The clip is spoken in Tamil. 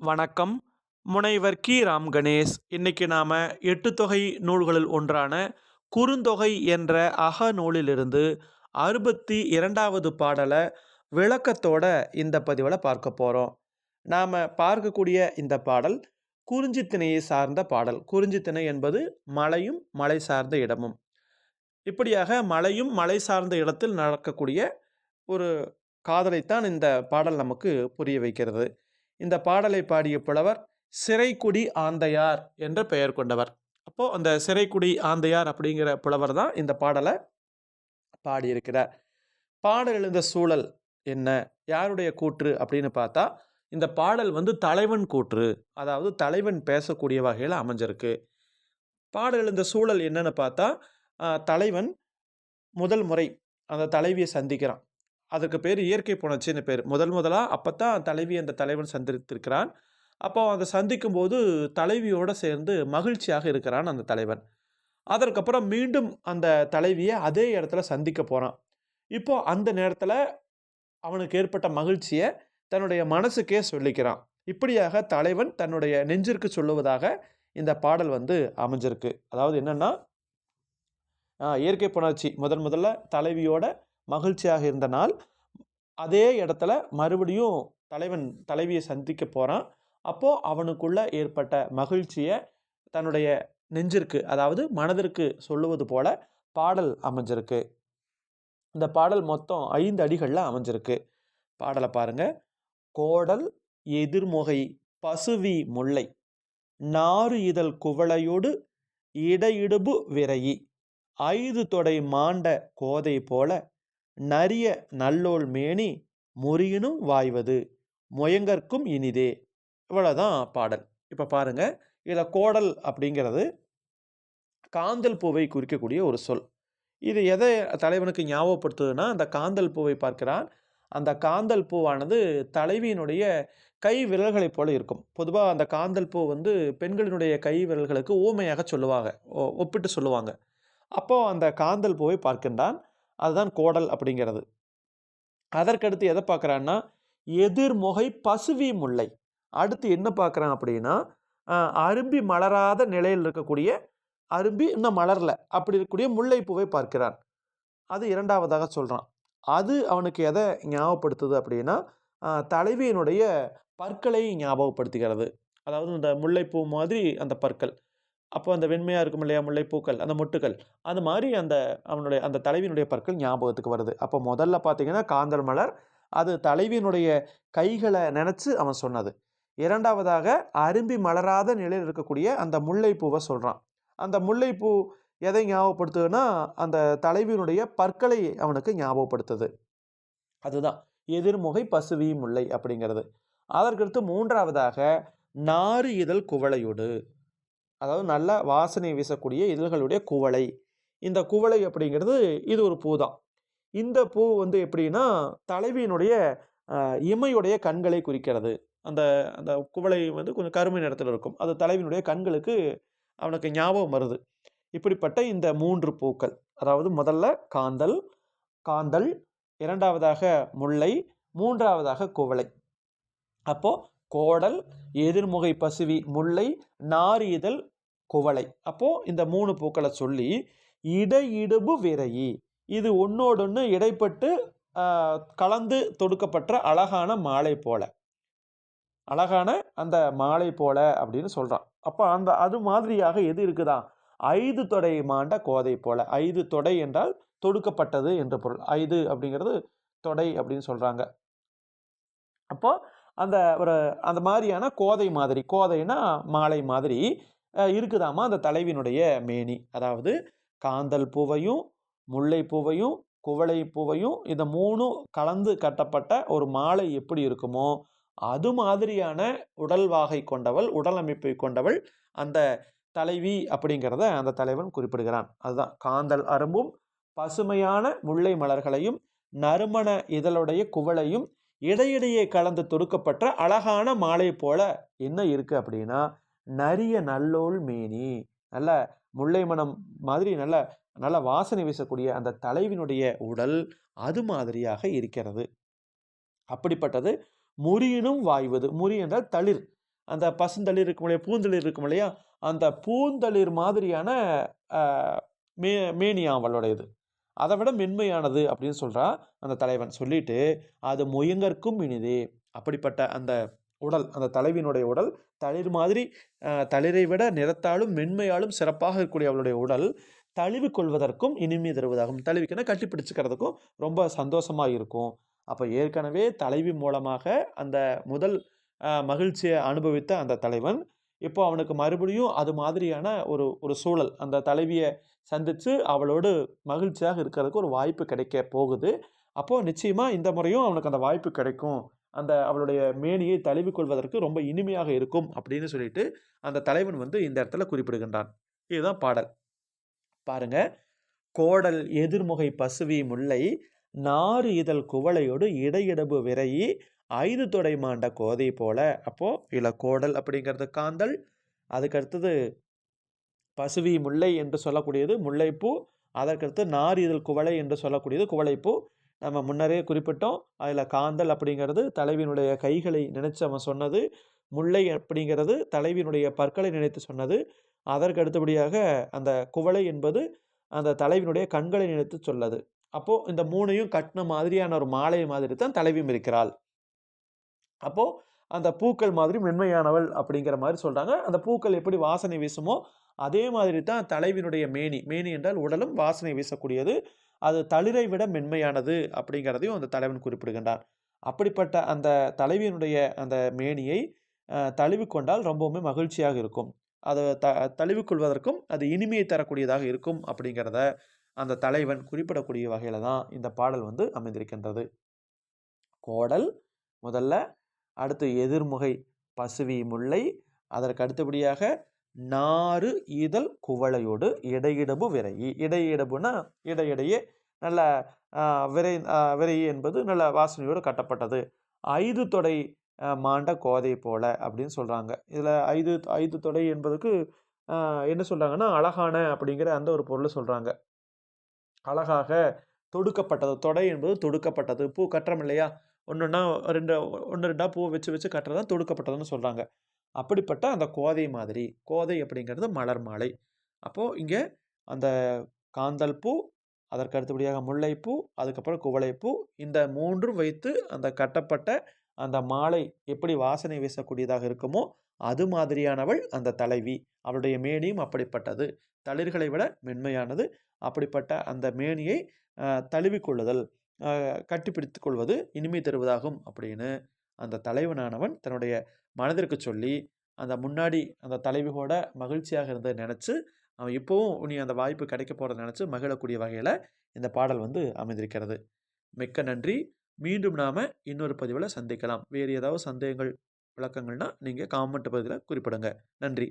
வணக்கம். முனைவர் கி. ராம் கணேஷ். இன்னைக்கு நாம் எட்டு தொகை நூல்களில் ஒன்றான குறுந்தொகை என்ற அக நூலிலிருந்து அறுபத்தி இரண்டாவது பாடலை விளக்கத்தோட இந்த பதிவில் பார்க்க போகிறோம் நாம் பார்க்கக்கூடிய இந்த பாடல் குறிஞ்சித்திணையை சார்ந்த பாடல். குறிஞ்சித்திணை என்பது மலையும் மலை சார்ந்த இடமும். இப்படியாக மலையும் மலை சார்ந்த இடத்தில் நடக்கக்கூடிய ஒரு காதலைத்தான் இந்த பாடல் நமக்கு புரிய வைக்கிறது. இந்த பாடலை பாடிய புலவர் சிறைக்குடி ஆந்தையார் என்ற பெயர் கொண்டவர். அப்போது அந்த சிறைக்குடி ஆந்தையார் அப்படிங்கிற புலவர் தான் இந்த பாடலை பாடியிருக்கிறார். பாடல் எழுந்த சூழல் என்ன? யாருடைய கூற்று? அப்படின்னு பார்த்தா இந்த பாடல் வந்து தலைவன் கூற்று. அதாவது தலைவன் பேசக்கூடிய வகையில் அமைஞ்சிருக்கு. பாடல் எழுந்த சூழல் என்னன்னு பார்த்தா தலைவன் முதல் முறை அந்த தலைவியை சந்திக்கிறான். அதுக்கு பேர் இயற்கை புணர்ச்சின்னு பேர். முதல் முதலாக அப்போ தான் தலைவி அந்த தலைவன் சந்தித்திருக்கிறான். அப்போ அதை சந்திக்கும் போது தலைவியோடு சேர்ந்து மகிழ்ச்சியாக இருக்கிறான் அந்த தலைவன். அதற்கப்புறம் மீண்டும் அந்த தலைவியை அதே இடத்துல சந்திக்க போகிறான் இப்போ அந்த நேரத்தில் அவனுக்கு ஏற்பட்ட மகிழ்ச்சியை தன்னுடைய மனசுக்கே சொல்லிக்கிறான். இப்படியாக தலைவன் தன்னுடைய நெஞ்சிற்கு சொல்லுவதாக இந்த பாடல் வந்து அமைஞ்சிருக்கு. அதாவது என்னன்னா இயற்கை புணர்ச்சி. முதன் முதல்ல தலைவியோட மகிழ்ச்சியாக இருந்த நாள். அதே இடத்துல மறுபடியும் தலைவன் தலைவியை சந்திக்க போகிறான் அப்போது அவனுக்குள்ள ஏற்பட்ட மகிழ்ச்சியை தன்னுடைய நெஞ்சிற்கு அதாவது மனதிற்கு சொல்லுவது போல பாடல் அமைஞ்சிருக்கு. இந்த பாடல் மொத்தம் ஐந்து அடிகளில் அமைஞ்சிருக்கு. பாடலை பாருங்க. கோடல் எதிர்முகை பசுவி முல்லை நாறு இதழ் குவளையோடு இடையிடுபு விரையி ஐது தொடை மாண்ட கோதை போல நரிய நல்லோள் மேனி முறியினும் வாய்வது முயங்கற்கும் இனிதே. இவ்வளோதான் பாடல். இப்போ பாருங்கள் இதில் கோடல் அப்படிங்கிறது காந்தல் பூவை குறிக்கக்கூடிய ஒரு சொல். இது எதை தலைவனுக்கு ஞாபகப்படுத்துதுன்னா அந்த காந்தல் பூவை பார்க்கிறான். அந்த காந்தல் பூவானது தலைவியினுடைய கை விரல்களைப் போல இருக்கும். பொதுவாக அந்த காந்தல் பூ வந்து பெண்களினுடைய கை விரல்களுக்கு ஊமையாக சொல்லுவாங்க. ஒ- ஒப்பிட்டு சொல்லுவாங்க. அப்போது அந்த காந்தல் பூவை பார்க்கின்றான். அதுதான் கோடல் அப்படிங்கிறது. அதற்கடுத்து எதை பார்க்குறான்னா எதிர்முகை பசுவி முல்லை. அடுத்து என்ன பார்க்குறான் அப்படின்னா அரும்பி மலராத நிலையில் இருக்கக்கூடிய அரும்பி இன்னும் மலரல அப்படி இருக்கக்கூடிய முல்லைப்பூவை பார்க்கிறான். அது இரண்டாவதாக சொல்கிறான் அது அவனுக்கு எதை ஞாபகப்படுத்துது அப்படின்னா தலைவியினுடைய பற்களை ஞாபகப்படுத்துகிறது. அதாவது இந்த முல்லைப்பூ மாதிரி அந்த பற்கள். அப்போ அந்த வெண்மையாக இருக்கும் இல்லையா? முல்லைப்பூக்கள் அந்த மொட்டுக்கள் அது மாதிரி அந்த அவனுடைய அந்த தலைவியினுடைய பற்கள் ஞாபகத்துக்கு வருது. அப்போ முதல்ல பார்த்தீங்கன்னா காந்தல் மலர். அது தலைவியினுடைய கைகளை நினச்சி அவன் சொன்னது. இரண்டாவதாக அரும்பி மலராத நிலையில் இருக்கக்கூடிய அந்த முல்லைப்பூவை சொல்கிறான் அந்த முல்லைப்பூ எதை ஞாபகப்படுத்துதுன்னா அந்த தலைவியினுடைய பற்களை அவனுக்கு ஞாபகப்படுத்துது. அதுதான். எதிர்முகை பசுவி முல்லை அப்படிங்கிறது. அதற்கடுத்து மூன்றாவதாக நாறு இதழ் குவளையோடு. அதாவது நல்ல வாசனை வீசக்கூடிய இதழ்களுடைய குவளை. இந்த குவளை அப்படிங்கிறது இது ஒரு பூ தான். இந்த பூ வந்து எப்படின்னா தலைவியினுடைய இமையுடைய கண்களை குறிக்கிறது. அந்த அந்த குவளை வந்து கொஞ்சம் கருமை நிறத்தில் இருக்கும். அது தலைவியினுடைய கண்களுக்கு அவனுக்கு ஞாபகம் வருது. இப்படிப்பட்ட இந்த மூன்று பூக்கள். அதாவது முதல்ல காந்தல் காந்தல் இரண்டாவதாக முல்லை மூன்றாவதாக குவளை. அப்போது கோடல் எதிர்முகை பசுவி முல்லை நாரிதழ் குவளை. அப்போ இந்த மூணு பூக்களை சொல்லி இடையிடுபு விரையி. இது ஒன்னோடொன்று இடைப்பட்டு கலந்து தொடுக்கப்பட்ட அழகான மாலை போல. அழகான அந்த மாலை போல அப்படின்னு சொல்கிறான் அப்போ அந்த அது மாதிரியாக எது இருக்குதா? ஐது தொடை மாண்ட கோதை போல. ஐது தொடை என்றால் தொடுக்கப்பட்டது என்ற பொருள். ஐது அப்படிங்கிறது தொடை அப்படின்னு சொல்கிறாங்க அப்போ அந்த ஒரு அந்த மாதிரியான கோதை மாதிரி கோதைனா மாலை மாதிரி இருக்குதாமா அந்த தலைவினுடைய மேனி. அதாவது காந்தல் பூவையும் முல்லை பூவையும் குவளை பூவையும் இந்த மூணும் கலந்து கட்டப்பட்ட ஒரு மாலை எப்படி இருக்குமோ அது மாதிரியான உடல் வாகை கொண்டவள் உடல் அமைப்பை கொண்டவள் அந்த தலைவி அப்படிங்கிறத அந்த தலைவன் குறிப்பிடுகிறான். அதுதான். காந்தல் அரும்பும் பசுமையான முல்லை மலர்களையும் நறுமண இதழுடைய குவளையும் இடையிடையே கலந்து தொடுக்கப்பட்ட அழகான மாலை போல என்ன இருக்கு அப்படின்னா நரிய நல்லோள் மேனி. நல்ல முல்லை மனம் மாதிரி நல்ல நல்ல வாசனை வீசக்கூடிய அந்த தலைவினுடைய உடல் அது மாதிரியாக இருக்கிறது. அப்படிப்பட்டது முறியினும் வாய்வது. முறி என்றால் தளிர். அந்த பசுந்தளிர் இருக்கும் இல்லையா பூந்தளிர் இருக்கும் இல்லையா அந்த பூந்தளிர் மாதிரியான மே மேனியா அவளுடையது அதை விட மென்மையானது அப்படின்னு சொல்கிறான் அந்த தலைவன். சொல்லிட்டு அது முயங்கற்கும் இனிதே. அப்படிப்பட்ட அந்த உடல் அந்த தலைவியினுடைய உடல் தளிர் மாதிரி தளிரை விட நிறத்தாலும் மென்மையாலும் சிறப்பாக இருக்கக்கூடிய அவளுடைய உடல் தழுவி கொள்வதற்கும் இனிமை தருவதாகும். தழுவிக்கனா கட்டிப்பிடிச்சுக்கிறதுக்கும் ரொம்ப சந்தோஷமாக இருக்கும். அப்போ ஏற்கனவே தலைவி மூலமாக அந்த முதல் மகிழ்ச்சியை அனுபவித்த அந்த தலைவன் இப்போ அவனுக்கு மறுபடியும் அது மாதிரியான ஒரு ஒரு சூழல். அந்த தலைவியை சந்தித்து அவளோடு மகிழ்ச்சியாக இருக்கிறதுக்கு ஒரு வாய்ப்பு கிடைக்க போகுது. அப்போது நிச்சயமாக இந்த முறையும் அவனுக்கு அந்த வாய்ப்பு கிடைக்கும். அந்த அவளுடைய மேனியை தழுவி கொள்வதற்கு ரொம்ப இனிமையாக இருக்கும் அப்படின்னு சொல்லிட்டு அந்த தலைவன் வந்து இந்த இடத்துல குறிப்பிடுகின்றான். இதுதான் பாடல். பாருங்க. கோடல் எதிர்முகை பசுவி முல்லை நாறு இதழ் குவளையோடு இடையிடபு விரையி ஐந்து தொடை மாண்ட கோதை போல. அப்போ இளக்கோடல் கோடல் அப்படிங்கிறது காந்தல். அதுக்கடுத்தது பசுவி முல்லை என்று சொல்லக்கூடியது முல்லைப்பூ. அதற்கடுத்து நார் இதழ் குவளை என்று சொல்லக்கூடியது குவளைப்பூ. நம்ம முன்னரே குறிப்பிட்டோம். அதில் காந்தல் அப்படிங்கிறது தலைவியினுடைய கைகளை நினைச்சு அவன் சொன்னது. முல்லை அப்படிங்கிறது தலைவியினுடைய பற்களை நினைத்து சொன்னது. அதற்கு அடுத்தபடியாக அந்த குவளை என்பது அந்த தலைவியினுடைய கண்களை நினைத்து சொல்லது. அப்போது இந்த மூணையும் கட்டின மாதிரியான ஒரு மாலை மாதிரி தான் தலைவியும் இருக்கிறாள். அப்போது அந்த பூக்கள் மாதிரி மென்மையானவள் அப்படிங்கிற மாதிரி சொல்கிறாங்க அந்த பூக்கள் எப்படி வாசனை வீசுமோ அதே மாதிரி தான் தலைவினுடைய மேனி. மேனி என்றால் உடலும் வாசனை வீசக்கூடியது. அது தளிரை விட மென்மையானது அப்படிங்கிறதையும் அந்த தலைவன் குறிப்பிடுகின்றான். அப்படிப்பட்ட அந்த தலைவியினுடைய அந்த மேனியை தழுவி தழுவிக்கொண்டால் ரொம்பவுமே மகிழ்ச்சியாக இருக்கும். அதை த தழுவிக்கொள்வதற்கும் அது இனிமையை தரக்கூடியதாக இருக்கும் அப்படிங்கிறத அந்த தலைவன் குறிப்பிடக்கூடிய வகையில் தான் இந்த பாடல் வந்து அமைந்திருக்கின்றது. கோடல் முதல்ல அடுத்து எதிர்முகை பசுவி முல்லை. அதற்கு அடுத்தபடியாக நாறு இதழ் குவளையோடு இடையிடபு விரையி. இடையிடபுனா இடையிடையே நல்ல விரை விரையி என்பது நல்ல வாசனையோடு கட்டப்பட்டது. ஐந்து தொடை மாண்ட கோதை போல அப்படின்னு சொல்கிறாங்க இதில் ஐந்து ஐந்து தொடை என்பதுக்கு என்ன சொல்கிறாங்கன்னா அழகான அப்படிங்கிற அந்த ஒரு பொருளை சொல்கிறாங்க அழகாக தொடுக்கப்பட்டது. தொடை என்பது தொடுக்கப்பட்டது. பூ கட்டுறோம் இல்லையா? ஒன்றுன்னா ரெண்டு ஒன்று ரெண்டா பூவை வச்சு வச்சு கட்டுறது தான் தொடுக்கப்பட்டதுன்னு சொல்கிறாங்க அப்படிப்பட்ட அந்த கோதை மாதிரி கோதை அப்படிங்கிறது மலர் மாலை. அப்போது இங்கே அந்த காந்தல் பூ அதற்கு அடுத்தபடியாக முல்லைப்பூ அதுக்கப்புறம் குவளைப்பூ இந்த மூன்றும் வைத்து அந்த கட்டப்பட்ட அந்த மாலை எப்படி வாசனை வீசக்கூடியதாக இருக்குமோ அது மாதிரியானவள் அந்த தலைவி. அவளுடைய மேனியும் அப்படிப்பட்டது. தளிர்களை விட மென்மையானது. அப்படிப்பட்ட அந்த மேனியை தழுவிக்கொள்ளுதல். கட்டிப்பிடித்து கொள்வது இனிமை தருவதாகும் அப்படின்னு அந்த தலைவனானவன் தன்னுடைய மனதிற்கு சொல்லி அந்த முன்னாடி அந்த தலைவியோட மகிழ்ச்சியாக இருந்ததை நினச்சி அவன் இப்போவும் நீ அந்த வாய்ப்பு கிடைக்க போகிறத நினச்சி மகிழக்கூடிய வகையில் இந்த பாடல் வந்து அமைந்திருக்கிறது. மிக்க நன்றி. மீண்டும் நாம் இன்னொரு பதிவில் சந்திக்கலாம். வேறு ஏதாவது சந்தேகங்கள் விளக்கங்கள்னால் நீங்கள் காமெண்ட் பகுதியில் குறிப்பிடுங்க. நன்றி.